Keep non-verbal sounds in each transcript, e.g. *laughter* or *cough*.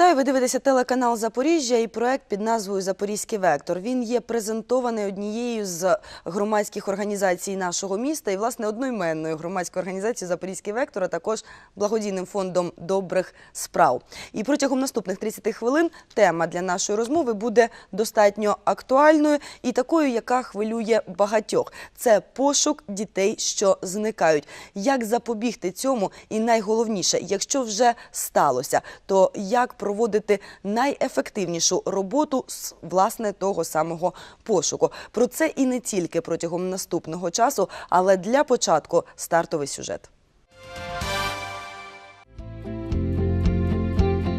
Вітаю! Ви дивитеся телеканал Запоріжжя і проект під назвою Запорізький вектор. Він є презентований однією з громадських організацій нашого міста і, власне, одноіменною громадською організацією Запорізький вектор, а також благодійним фондом добрих справ. І протягом наступних 30 хвилин тема для нашої розмови буде достатньо актуальною і такою, яка хвилює багатьох. Це пошук дітей, що зникають. Як запобігти цьому? І найголовніше, якщо вже сталося, то як проводити найефективнішу роботу з власне того самого пошуку? Про це і не тільки протягом наступного часу, але для початку стартовий сюжет.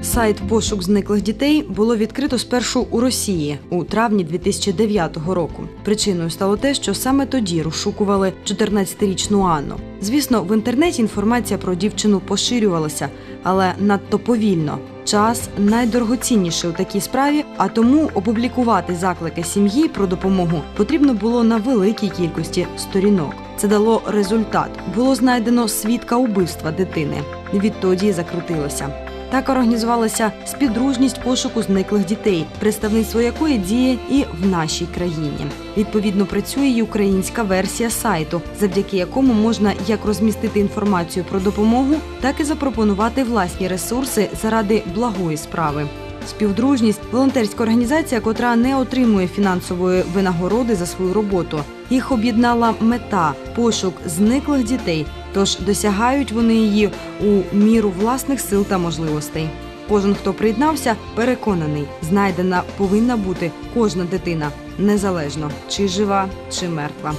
Сайт пошук зниклих дітей було відкрито спершу у Росії у травні 2009 року. Причиною стало те, що саме тоді розшукували 14-річну Анну. Звісно, в інтернеті інформація про дівчину поширювалася, але надто повільно. Час найдорогоцінніший у такій справі, а тому опублікувати заклики сім'ї про допомогу потрібно було на великій кількості сторінок. Це дало результат. Було знайдено свідка убивства дитини. Відтоді закрутилося. Так організувалася співдружність пошуку зниклих дітей, представництво якої діє і в нашій країні. Відповідно, працює і українська версія сайту, завдяки якому можна як розмістити інформацію про допомогу, так і запропонувати власні ресурси заради благої справи. Співдружність волонтерська організація, котра не отримує фінансової винагороди за свою роботу. Їх об'єднала мета пошук зниклих дітей, тож досягають вони її у міру власних сил та можливостей. Кожен, хто приєднався, переконаний, знайдена повинна бути кожна дитина, незалежно чи жива, чи мертва.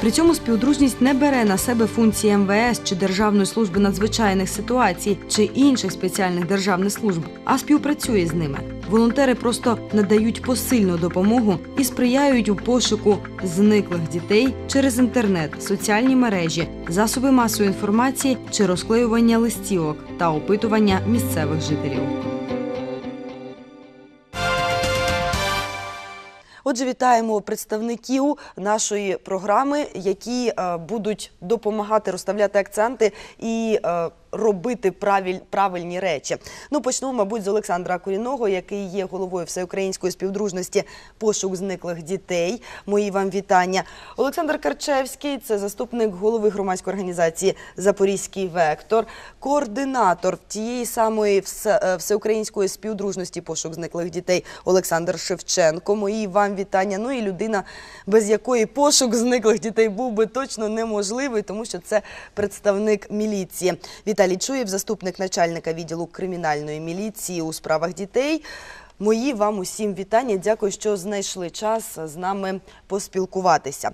При цьому співдружність не бере на себе функції МВС чи Державної служби надзвичайних ситуацій чи інших спеціальних державних служб, а співпрацює з ними. Волонтери просто надають посильну допомогу і сприяють у пошуку зниклих дітей через інтернет, соціальні мережі, засоби масової інформації чи розклеювання листівок та опитування місцевих жителів. Отже, вітаємо представників нашої програми, які е, будуть допомагати розставляти акценти і е, робити правиль, правильні речі. Ну, почнемо, мабуть, з Олександра Коріного, який є головою всеукраїнської співдружності пошук зниклих дітей. Мої вам вітання. Олександр Карчевський це заступник голови громадської організації Запорізький вектор, координатор тієї самої е, всеукраїнської співдружності пошук зниклих дітей Олександр Шевченко. Мої вам вітання. Ну і людина, без якої пошук зниклих дітей був би точно неможливий, тому що це представник міліції. Віталій Чуєв, заступник начальника відділу кримінальної міліції у справах дітей. Мої вам усім вітання. Дякую, що знайшли час з нами поспілкуватися.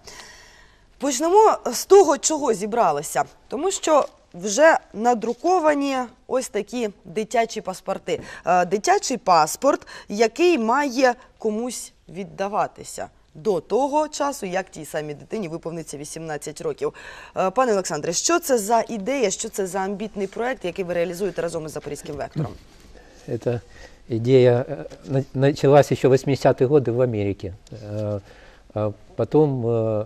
Почнемо з того, чого зібралися, тому що вже надруковані ось такі дитячі паспорти. Е, Дитячий паспорт, який має комусь віддаватися До того часу, як тій самій дитині виповниться 18 років. Е, Пане Олександре, що це за ідея, що це за амбітний проект, який ви реалізуєте разом із Запорізьким вектором? Эта идея э, на- началась еще в 80-е годы в Америке. Э, а Потом э,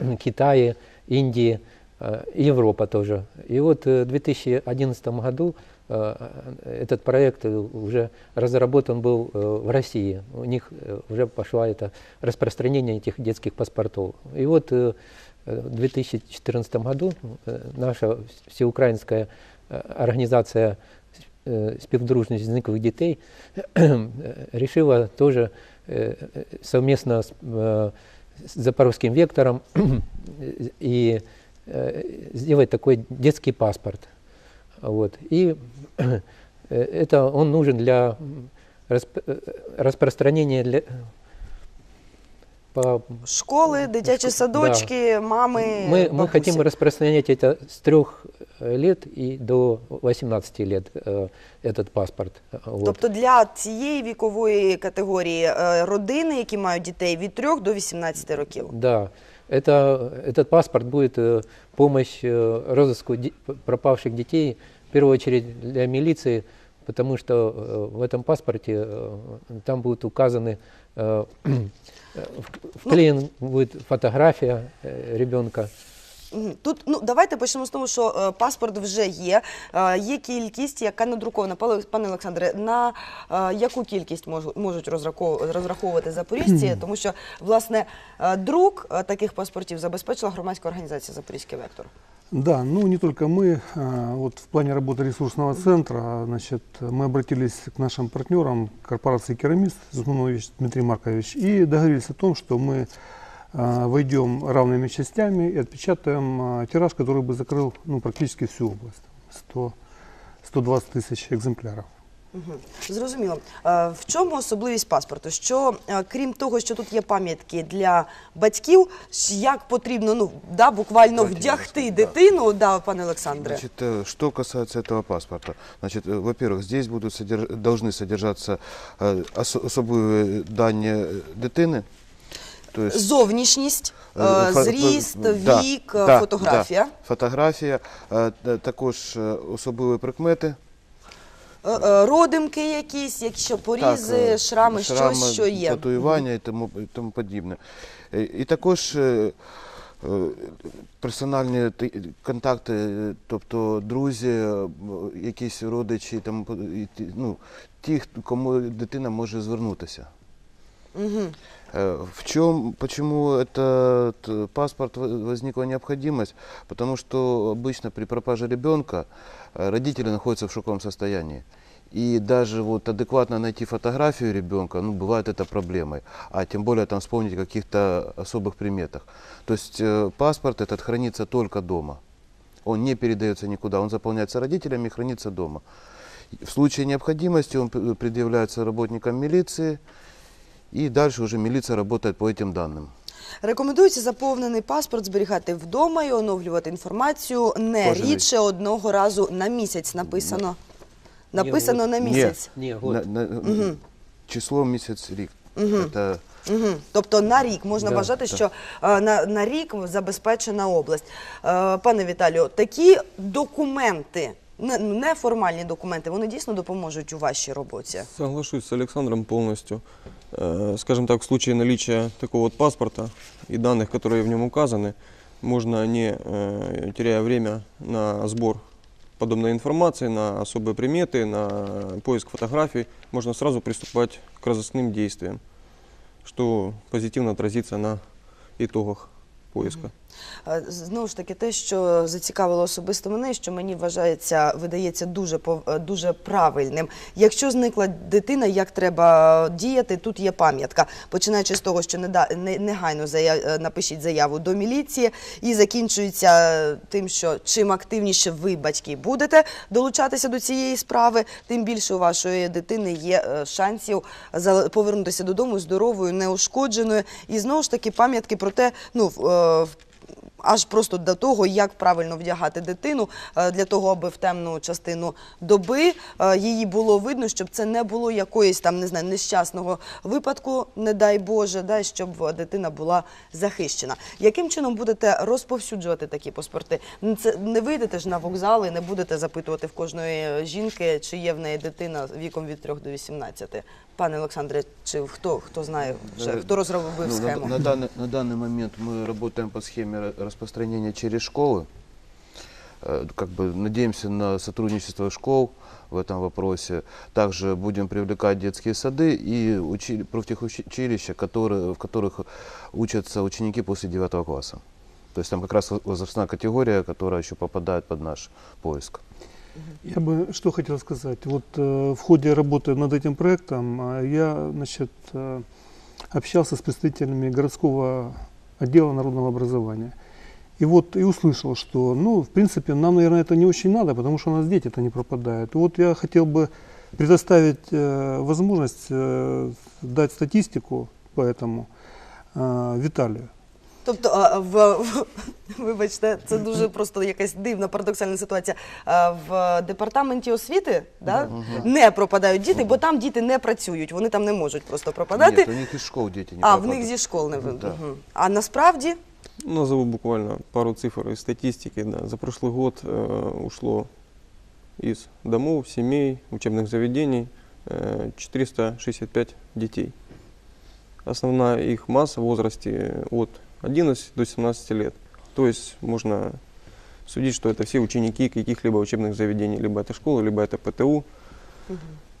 э, Китае, Индии, э, Европа тоже. И вот э, в 2011 году э, этот проект э, уже разработан был э, в России. У них э, уже пошло это распространение этих детских паспортов. И вот э, э, в 2014 году э, наша всеукраинская э, организация э, співдружність зниклих дітей э, решила тоже э, э, совместно с э, с Запорожским вектором и э, сделать такой детский паспорт. Вот. И э, это он нужен для м, расп- э, распространения для, по Школи, дитячі Шко- садочки, мами. мы, мы бабусі. хотим распространять это с трех э, лет и до 18 лет, э, этот паспорт. Вот. Тобто для цієї вікової категорії е, родини, які мають дітей від 3 до 18 років. Да, Это, этот паспорт будет э, помощь э, розыску пропавших детей, в первую очередь для милиции, потому что э, в этом паспорте там будут указаны, *clears throat* вклеен будет фотография ребенка. Тут ну давайте почнемо з того, що е, паспорт вже є. Е, є кількість, яка надрукована. Пане пане Олександре, на е, яку кількість можу- можуть розраховувати, розраховувати запоріжці? Тому що власне е, друк е, таких паспортів забезпечила громадська організація Запорізький вектор. Да, ну не только мы. а, Вот в плане работы ресурсного центра, значит, мы обратились к нашим партнерам, корпорации «Керамист» Зуманович Дмитрий Маркович, и договорились о том, что мы а, войдем равными частями и отпечатаем а, тираж, который бы закрыл ну, практически всю область. 100, 120 тысяч экземпляров. Мгм. Зрозуміло. Е, В чому особливість паспорту? Що е, крім того, що тут є пам'ятки для батьків, ж як потрібно ну да буквально Давайте я вдягти розкажу, да. дитину, да, пане Олександре? Значит, э, что касается этого паспорта, значит, э, во-первых, здесь будут содерж- должны содержаться э, ос- особые данные э, дитини. то есть, Зовнішність, е, е, фо- зріст, да, вік, е, да, фотографія. Да, фотографія, е, та- також е, особливі прикмети. Е, е, Родимки якісь, якщо порізи, Так, е, шрами, щось, що є. татуювання і тому, і тому подібне. Е, І також е, е, персональні ти- контакти, е, тобто друзі, е, якісь родичі, ті- ну, ті, хто- кому дитина може звернутися. Мгм. Э, В чем, почему этот паспорт во- возникла необходимость? Потому что обычно при пропаже ребенка э, родители находятся в шоковом состоянии. И даже вот адекватно найти фотографию ребенка, ну, бывает это проблемой. А тем более там вспомнить о каких-то особых приметах. То есть э, паспорт этот хранится только дома. Он не передается никуда, он заполняется родителями и хранится дома. В случае необходимости он предъявляется работникам милиции, и дальше уже милиция работает по этим данным. Рекомендується заповнений паспорт зберігати вдома і оновлювати інформацію не Кожен рідше одного разу на місяць написано. Написано Ні, на Ні. місяць. Не, На- год. на- Мгм. Число месяц рік. Мгм. Это Угу. Тобто на рік можна Да, вважати, так. що е, на, на рік забезпечена область. Е, пане Віталію, такі документи, не- неформальні документи, вони дійсно допоможуть у вашій роботі. Соглашусь с Александром полностью. Э, Скажем так, в случае наличия такого вот паспорта и данных, которые в нем указаны, можно, не э, теряя время на сбор подобной информации, на особые приметы, на поиск фотографий, можно сразу приступать к разыскным действиям, что позитивно отразится на итогах поиска. Е, Знову ж таки, те, що зацікавило особисто мене, що мені вважається, видається дуже е, дуже правильним. Якщо зникла дитина, як треба діяти, тут є пам'ятка. Починаючи з того, що негайно е, напишіть заяву до міліції, і закінчується тим, що чим активніше ви, батьки, будете долучатися до цієї справи, тим більше у вашої дитини є шансів повернутися додому здоровою, неушкодженою. І знову ж таки пам'ятки про те, ну в- аж просто до того, як правильно вдягати дитину, е, для того, аби в темну частину доби е, її було видно, щоб це не було якоїсь там не знаю, нещасного випадку, не дай Боже, да, щоб дитина була захищена. Яким чином будете розповсюджувати такі паспорти? Це не вийдете ж на вокзали, не будете запитувати в кожної жінки, чи є в неї дитина віком від 3 до 18. Пане Олександре, чи хто хто знає вже, Э, хто розробив ну, на, схему? на данный, на данный момент мы работаем по схеме ра- распространения через школы. Э, Как бы надеемся на сотрудничество школ в этом вопросе. Также будем привлекать детские сады и учи, профтехучилища, которые, в которых учатся ученики после 9 класса. То есть там как раз возрастная категория, которая еще попадает под наш поиск. Я бы что хотел сказать. Вот э, в ходе работы над этим проектом э, я значит, э, общался с представителями городского отдела народного образования. И вот и услышал, что, ну, в принципе, нам, наверное, это не очень надо, потому что у нас дети-то не пропадают. И вот я хотел бы предоставить э, возможность э, дать статистику по этому э, Виталию. Тобто, а, в, в *laughs* вибачте, це дуже просто *laughs* якась дивна парадоксальна ситуація. А, В департаменті освіти да, не пропадають діти, бо там діти не працюють, вони там не можуть просто пропадати. Нет, у них из школ дети не а в пропадают. них зі школ не ви- Да. Мгм. А насправді Назову буквально пару цифр из статистики. Да. За прошлый год э, ушло из домов, семей, учебных заведений э, 465 детей. Основная их масса в возрасте от 11 до 17 лет. То есть можно судить, что это все ученики каких-либо учебных заведений, либо это школа, либо это ПТУ.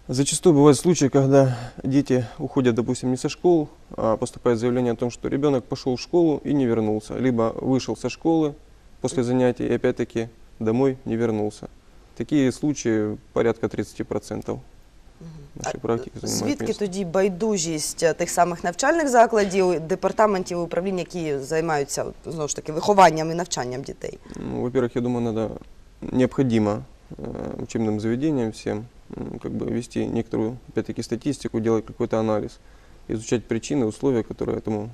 Зачастую бывают случаи, когда дети уходят, допустим, не со школ, а поступает заявление о том, что ребенок пошел в школу и не вернулся, либо вышел со школы после занятий и опять-таки домой не вернулся. Такие случаи порядка 30% нашей практики занимают Звідки место. тоді байдужість е, тих самих навчальних закладів, департаментів управління, які займаються от, знову ж таки вихованням і навчанням дітей? Ну, во-первых, я думаю, надо необходимо э, учебным заведениям всем м, как бы вести некоторую, опять-таки, статистику, делать какой-то анализ, изучать причины, условия, которые этому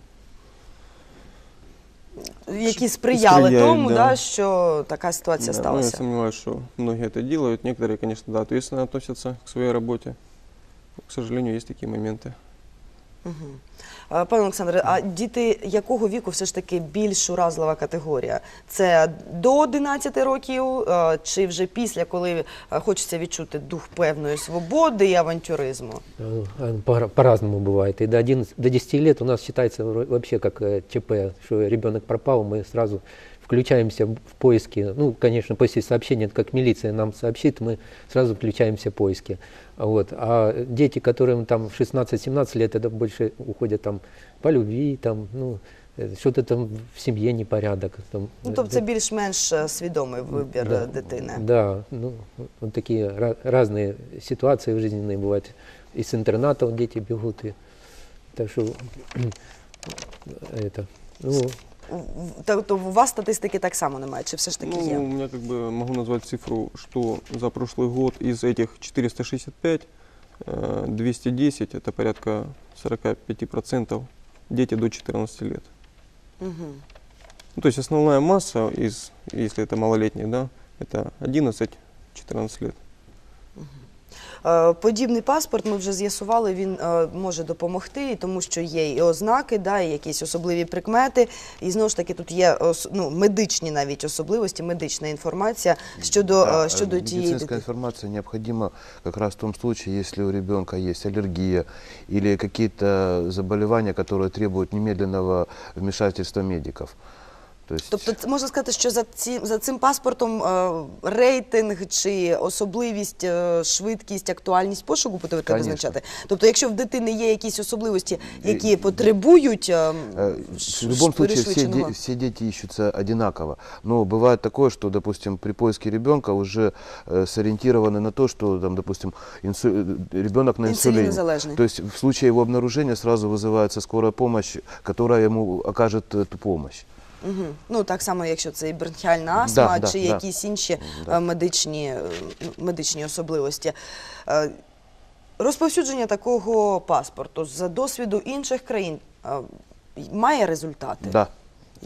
Які сприяли Сприяють, тому, да. да, що така ситуація Да, ну, я сталася. сомневаюсь, что многие это делают. Некоторые, конечно, да, ответственно относятся к своей работе. Но, к сожалению, есть такие моменты. Мгм. Е, Пане Олександре, а діти якого віку все ж таки більш уразлива категорія? Це до 11 років е, чи вже після, коли е, хочеться відчути дух певної свободи і авантюризму? Э, э, по- По-разному бывает. И до, 11, до 10 лет у нас считается вро- вообще как э, ЧП, что ребенок пропал, мы сразу включаемся в в поиски. Ну, конечно, после сообщения, как милиция нам сообщит, мы сразу включаемся в поиски. Вот. А дети, которым там 16-17 лет, это больше уходят там по любви, там, ну, э, что-то там в семье непорядок. Там, Ну, э, тобто це більш менш е, свідомий вибір да, е, дитини. Да, ну, вот такие ра- разные ситуации жизненные бывают. И с интерната вот дети бегут, и так что *clears throat* это, ну, В- в- Тобто у вас статистики так само немає, чи все ж таки Ну, є? у меня как бы могу назвать цифру, что за прошлый год из этих 465, э, 210, это порядка 45% дети до 14 лет. Мгм. Ну, то есть основная масса из, если это малолетних, да, это 11-14 лет. Е, Подібний паспорт ми вже з'ясували, він е, може допомогти, тому що є і ознаки, да, і якісь особливі прикмети. І знову ж таки тут є ну, медичні навіть особливості, медична інформація щодо, Да, е, щодо э, тієї медицинская дитини. информация необходима как раз в том случае, если у ребенка есть аллергия или какие-то заболевания, которые требуют немедленного вмешательства медиков. То есть, Тобто це можна сказати, що за, ці, за цим паспортом е, рейтинг чи особливість, е, швидкість, актуальність пошуку будете Конечно. визначати. Тобто, якщо в дитини є якісь особливості, які І- потребують е, Э, ш- В любом случае все, пришвидшеного- де- все дети ищутся одинаково. Но бывает такое, что, допустим, при поиске ребенка уже э, сориентированы на то, что, там, допустим, инсу... э, ребенок на инсулине. інсулінозалежний. То есть в случае его обнаружения сразу вызывается скорая помощь, которая ему окажет эту помощь. Угу. Ну так само, якщо це і бронхіальна астма, Да, да, чи да. якісь інші Да. е, медичні, е, медичні особливості. Е, Розповсюдження такого паспорту за досвіду інших країн має результати. Да.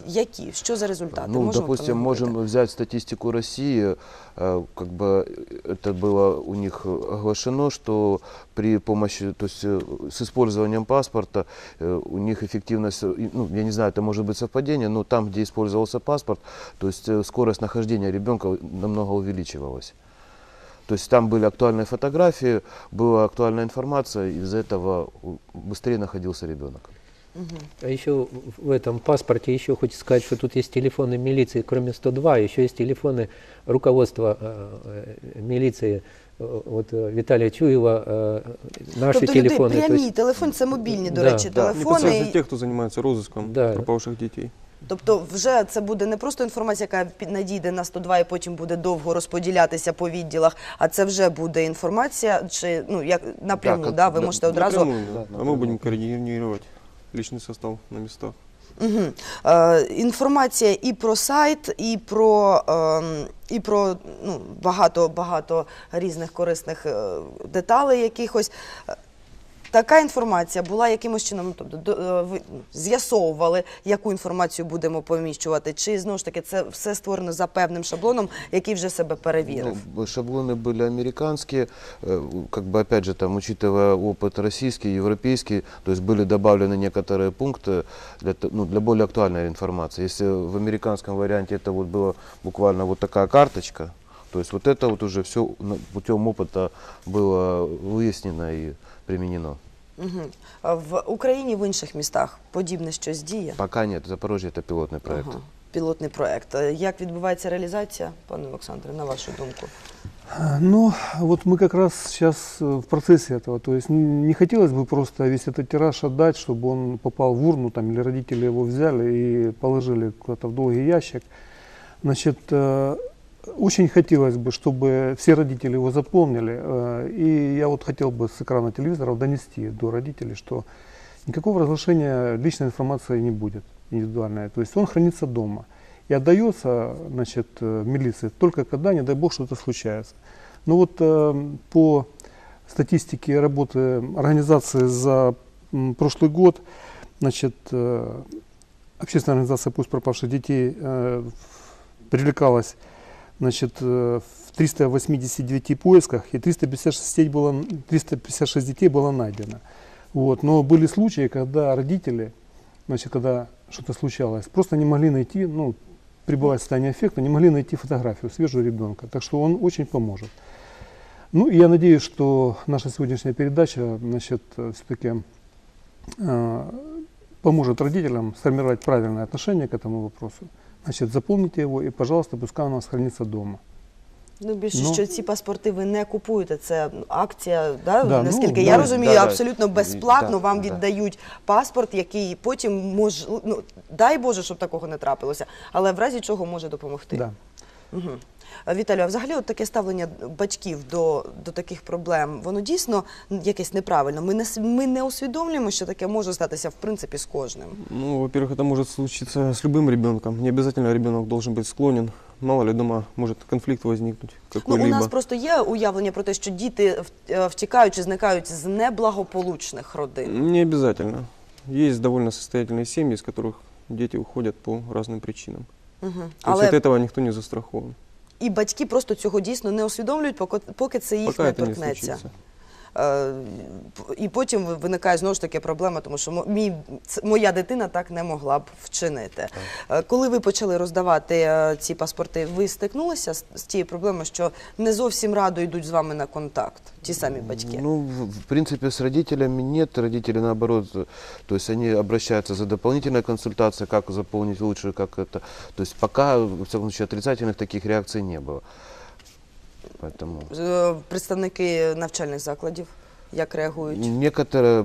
Які? Що за результати? Ну, Можемо про допустим, них можем говорити? взять статистику России, э, как бы это было у них оглашено, что при помощи, то есть э, с использованием паспорта э, у них эффективность, э, и, ну, я не знаю, это может быть совпадение, но там, где использовался паспорт, то есть э, скорость нахождения ребенка намного увеличивалась. То есть там были актуальные фотографии, была актуальная информация, и из-за этого у- быстрее находился ребенок. а еще в этом паспорте еще хочется сказать, что тут есть телефоны милиции, кроме 102, еще есть телефоны руководства э, э, милиции, э, вот э, Виталия Чуева, э, наши Тобто люди телефоны. то прямі есть- телефон, це мобільні, до Да, речі, да. телефони. Непосредственно і- тех, кто занимается розыском Да. пропавших детей. Тобто, вже це буде не просто інформація, яка під- надійде на 102 и потім буде довго розподілятися по відділах, а це вже буде інформація, чи ну як напряму, Так, да, ви да, можете одразу Напрямую, да. Да, А мы напрямую. будем координировать личный состав на местах. Угу. Е, інформація і про сайт, і про, е, і про ну, багато, багато різних корисних е, деталей якихось Е, Така інформація була якимось чином, ну, тобто до- е, ви ну, з'ясовували, яку інформацію будемо поміщувати, чи знову ж таки це все створено за певним шаблоном, який вже себе перевірив. Ну, шаблоны были американские, э, как бы опять же там, учитывая опыт российский, европейский, то есть были добавлены некоторые пункты для, т- ну, для более актуальной информации. Если в американском варианте это вот было буквально вот такая карточка, то есть вот это вот уже все путем опыта было выяснено и применено. Угу. В Україні в інших містах подібне щось діє. Пока нет, Запорожье это пилотный проект. Ага. пілотний проект. Е, Як відбувається реалізація, пане Олександре, на вашу думку? А, Ну, вот мы как раз сейчас в процессе этого. То есть н- не хотелось бы просто весь этот тираж отдать, чтобы он попал в урну, там, или родители его взяли и положили куда-то в долгий ящик. Значит, э, очень хотелось бы, чтобы все родители его запомнили. э, И я вот хотел бы с экрана телевизоров донести до родителей, что никакого разглашения личной информации не будет индивидуальной. То есть он хранится дома и отдается значит, э, милиции только когда, не дай бог, что-то случается. Ну вот э, по статистике работы организации за прошлый год, значит, общественная организация «Пусть пропавших детей» привлекалась значит, э, в 389 поисках, и 356, было, 356 детей было найдено. Вот. Но были случаи, когда родители, значит, когда что-то случалось, просто не могли найти, ну, пребывая в состоянии аффекта, не могли найти фотографию свежего ребенка. Так что он очень поможет. Ну, я надеюсь, что наша сегодняшняя передача, значит, все-таки поможет родителям сформировать правильное отношение к этому вопросу. Значит, запомните его и, пожалуйста, пускай у нас хранится дома. Ну, більше, Ну. що ці паспорти ви не купуєте. Це акція, да? Да, ну, наскільки да, я розумію, да, да. абсолютно безплатно Да, вам да. віддають паспорт, який потім може, ну дай Боже, щоб такого не трапилося, але в разі чого може допомогти. Да. Угу. Віталію, а взагалі от таке ставлення батьків до, до таких проблем, воно дійсно якесь неправильно. Ми не, с- ми не усвідомлюємо, що таке може статися в принципі з кожним. Ну, во-первых, это может случиться с любым ребенком. Не обязательно ребенок должен быть склонен. Мало ли дома может конфликт возникнуть Ну, у какой-либо. нас просто є уявлення про те, що діти в- е, втікають чи зникають з неблагополучних родин. Не обязательно. Есть довольно состоятельные семьи, из которых дети уходят по разным причинам. Угу. То есть Але от этого никто не застрахован. і батьки просто цього дійсно не усвідомлюють, поки, це їх Пока не это не торкнеться. случится. Е, І потім виникає знову ж таки проблема, тому що мо- мій, ц- моя дитина так не могла б вчинити. Е, Коли ви почали роздавати е, ці паспорти, ви стикнулися з, з тією проблемою, що не зовсім радо йдуть з вами на контакт, ті самі батьки? Ну, в, в принципе, с родителями нет. Родители, наоборот, э, то есть они обращаются за дополнительной консультацией, как заполнить лучше, как это. То есть пока, в всяком случае, отрицательных таких реакций не было. Поэтому Е, Представники навчальних закладів як реагують? некоторые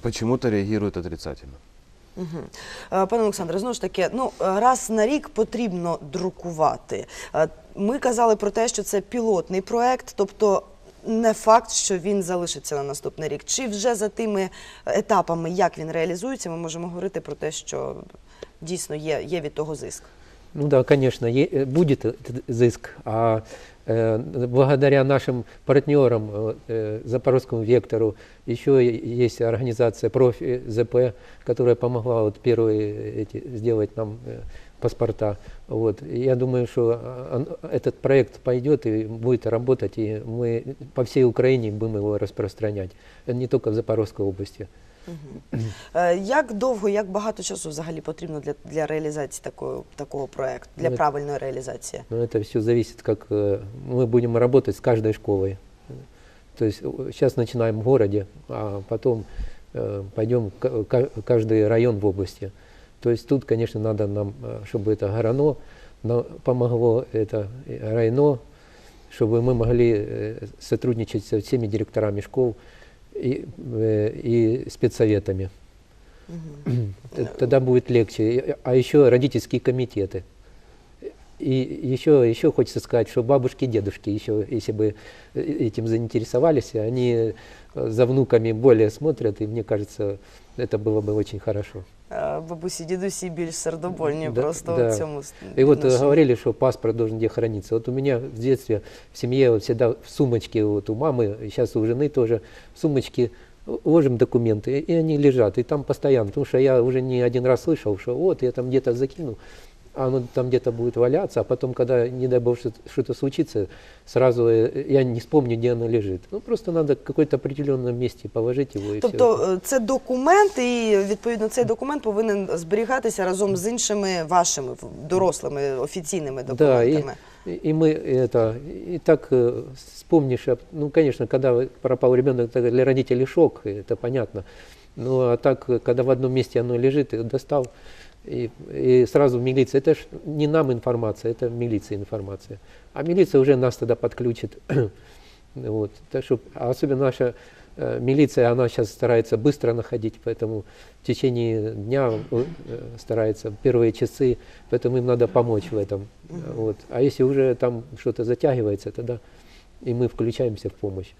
почему-то реагируют отрицательно. Угу. Пане Олександре, знову ж таки, ну раз на рік потрібно друкувати. Е, Ми казали про те, що це пілотний проект, тобто не факт, що він залишиться на наступний рік. Чи вже за тими етапами, як він реалізується, ми можемо говорити про те, що дійсно є, є від того зиск. Ну да, конечно, е- э, будет этот зыск, а э, благодаря нашим партнерам, э, э, Запорожскому вектору, еще и- есть организация профи ЗП, которая помогла вот первые эти, сделать нам э, паспорта. Вот. И Я думаю, что а, он- этот проект пойдет и будет работать, и мы по всей Украине будем его распространять, Э, не только в Запорожской области. Е, Як довго, як багато часу взагалі потрібно для, для реалізації такого, такого проекту, для Ну, правильної реалізації? Но это все зависит, как э, мы будем работать с каждой школой. То есть сейчас начинаем в городе, а потом э, пойдем к- ка- каждый район в области. То есть тут, конечно, надо нам, э, чтобы это Горано но помогло, это э, Райно, чтобы мы могли э, сотрудничать со всеми директорами школ и, э, и спецсоветами. Т- Тогда будет легче. А еще родительские комитеты. И еще, еще хочется сказать, что бабушки и дедушки, еще, если бы э, этим заинтересовались, они э, за внуками более смотрят, и мне кажется, это было бы очень хорошо. Е, Бабусі, дідусі більш сердобольні Да, просто да. в цьому с- И вот э, відношенні. говорили, что паспорт должен где храниться. Вот у меня в детстве в семье вот всегда в сумочке, вот у мамы, и сейчас у жены тоже, в сумочке ложим документы, и они лежат, и там постоянно, потому что я уже не один раз слышал, что вот я там где-то закинул, а оно там где-то будет валяться, а потом, когда, не дай бог, что- что-то случится, сразу э, я не вспомню, где оно лежит. Ну, просто надо в какое-то определенном месте положить его, и все. Тобто е, це документ, і відповідно цей документ повинен зберігатися разом з іншими вашими в- дорослими офіційними Да, и, документами. И и мы это, и так э, вспомнишь, об- ну, конечно, когда пропал ребенок, это для родителей шок, это понятно. Ну, а так, э, когда в одном месте оно лежит, и достал, и, и сразу в милиция, это ж не нам информация, это милиция информация. А милиция уже нас тогда подключит. *coughs* Вот. Так что, особенно наша э, милиция, она сейчас старается быстро находить, поэтому в течение дня э, старается первые часы, поэтому им надо помочь в этом. Вот. А если уже там что-то затягивается, тогда и мы включаемся в помощь.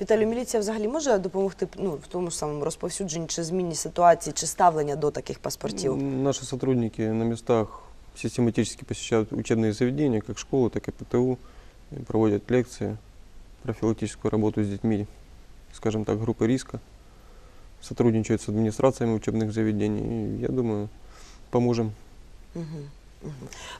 Віталію, міліція взагалі може допомогти ну, в тому ж самому розповсюдженні чи зміні ситуації, чи ставлення до таких паспортів? М, Наши сотрудники на местах систематически посещают учебные заведения, как школы, так и ПТУ, и проводят лекции, профилактическую работу с детьми, скажем так, группы риска, сотрудничают с администрациями учебных заведений, и, я думаю, поможем. Мгм, мгм.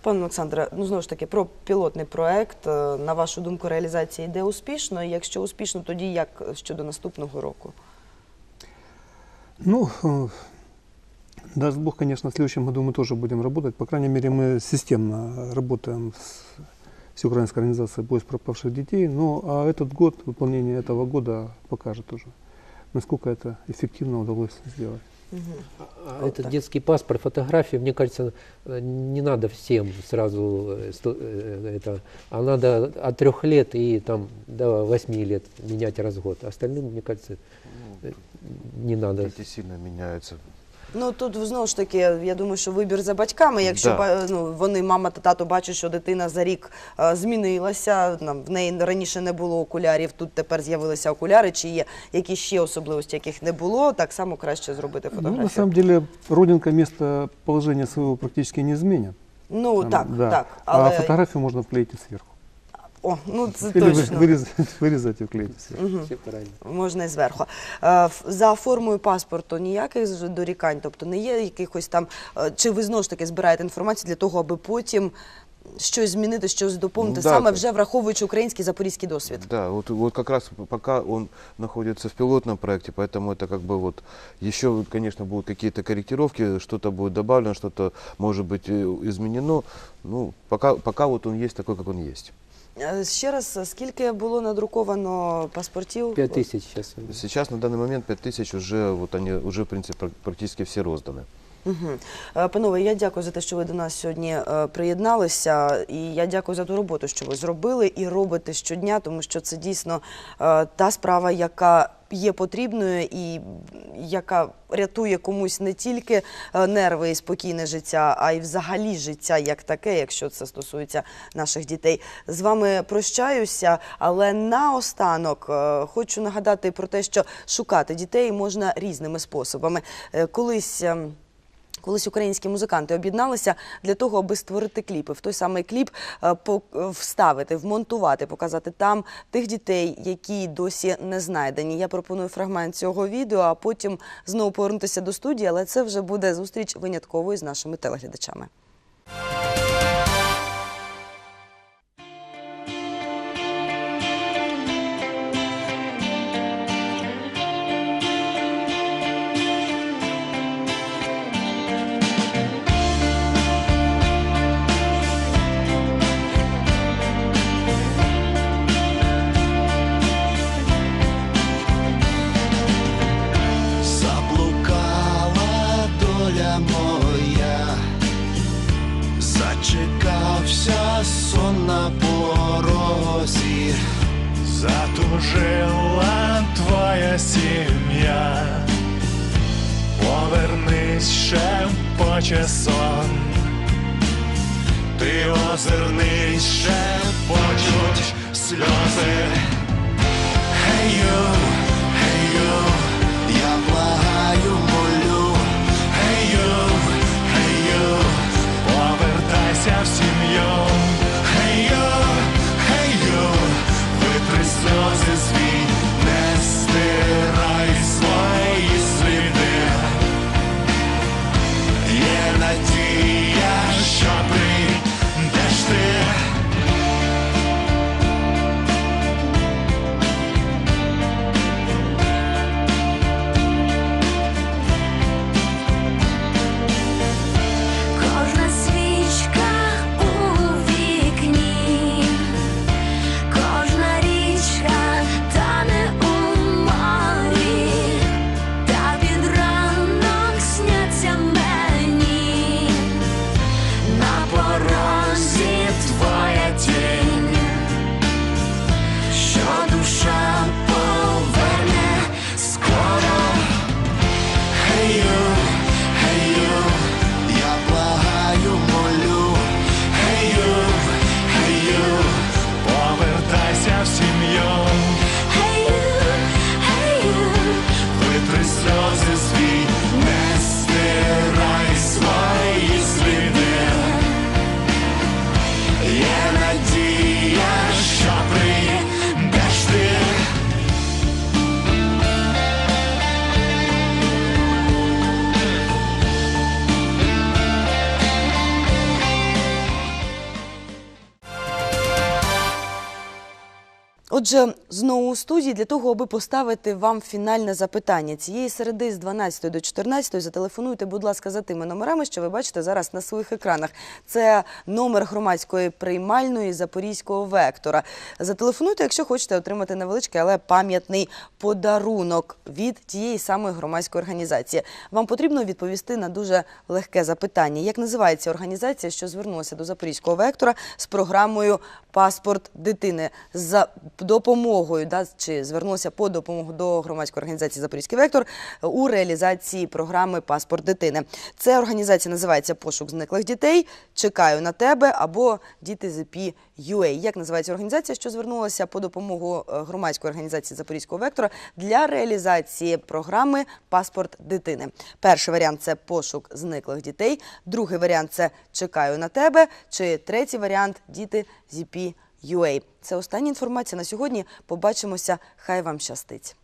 Пане Олександре, ну знову ж таки про пілотний проект. Е, На вашу думку, реалізація йде успішно. І Якщо успішно, тоді як щодо наступного року? Ну, э, даст Бог, конечно, в следующем году мы тоже будем работать. По крайней мере, мы системно работаем с Всеукраинской организацией «Поиск пропавших детей». Ну, а этот год, выполнение этого года покажет уже, насколько это эффективно удалось сделать. Мгм. А Вот этот так. детский паспорт, фотографии, мне кажется, э, не надо всем сразу э, сто- э, это, а надо от трех лет и там до восьми лет менять раз в год. Остальным, мне кажется, э, не надо. Дети сильно меняются. Ну тут знову ж таки, я думаю, що вибір за батьками. Якщо Да. ба- ну, вони, мама та тато бачать, що дитина за рік е, змінилася, там, в неї раніше не було окулярів, тут тепер з'явилися окуляри, чи є якісь ще особливості, яких не було, так само краще зробити Ну, фотографію. на самом деле, родинка местоположения своего практически не изменит. Ну Там, так, да. так. А Але фотографию можно вклеить и сверху. о, ну це Или вы- точно. *laughs* вырезать, вырезать и вклеить и сверху. Мгм. Все правильно. Можна і зверху. Е, ф- За формою паспорту ніяких з- дорікань, тобто не є якихось там, е, чи ви знову ж таки збираєте інформацію для того, аби потім щось змінити, щось доповнити, Ну, да, саме так. вже враховуючи український запорізький досвід. Да, вот, вот как раз пока он находится в пилотном проекте, поэтому это как бы вот еще, конечно, будут какие-то корректировки, что-то будет добавлено, что-то может быть э, изменено. Ну, пока, пока вот он есть такой, как он есть. Е, Ще раз, скільки було надруковано паспортів? Пять тысяч сейчас. Сейчас на данный момент 5000 уже, вот они уже, в принципе, пр- практически все розданы. Угу. Панове, я дякую за те, що ви до нас сьогодні е, приєдналися, і я дякую за ту роботу, що ви зробили і робите щодня, тому що це дійсно е, та справа, яка є потрібною і яка рятує комусь не тільки е, нерви і спокійне життя, а й взагалі життя як таке, якщо це стосується наших дітей. З вами прощаюся, але наостанок е, хочу нагадати про те, що шукати дітей можна різними способами. Е, Колись. Колись українські музиканти об'єдналися для того, аби створити кліпи. В той самий кліп е, е, вставити, вмонтувати, показати там тих дітей, які досі не знайдені. Я пропоную фрагмент цього відео, а потім знову повернутися до студії, але це вже буде зустріч винятковою з нашими телеглядачами. Ще почуть сльози. Hey you, Отже, знову у студії для того, аби поставити вам фінальне запитання цієї середи з 12 до 14 зателефонуйте, будь ласка, за тими номерами, що ви бачите зараз на своїх екранах. Це номер громадської приймальної запорізького вектора. Зателефонуйте, якщо хочете отримати невеличкий, але пам'ятний подарунок від тієї самої громадської організації. Вам потрібно відповісти на дуже легке запитання. Як називається організація, що звернулася до запорізького вектора з програмою Паспорт дитини за допомогою, да, чи звернулася по допомогу до громадської організації Запорізький вектор у реалізації програми Паспорт дитини. Це організація називається Пошук зниклих дітей. Чекаю на тебе або Діти ЗП UA. Як називається організація, що звернулася по допомогу е, громадської організації Запорізького вектора для реалізації програми Паспорт дитини? Перший варіант це пошук зниклих дітей. Другий варіант це Чекаю на тебе. Чи третій варіант Діти зіпі UA. Це остання інформація на сьогодні. Побачимося. Хай вам щастить.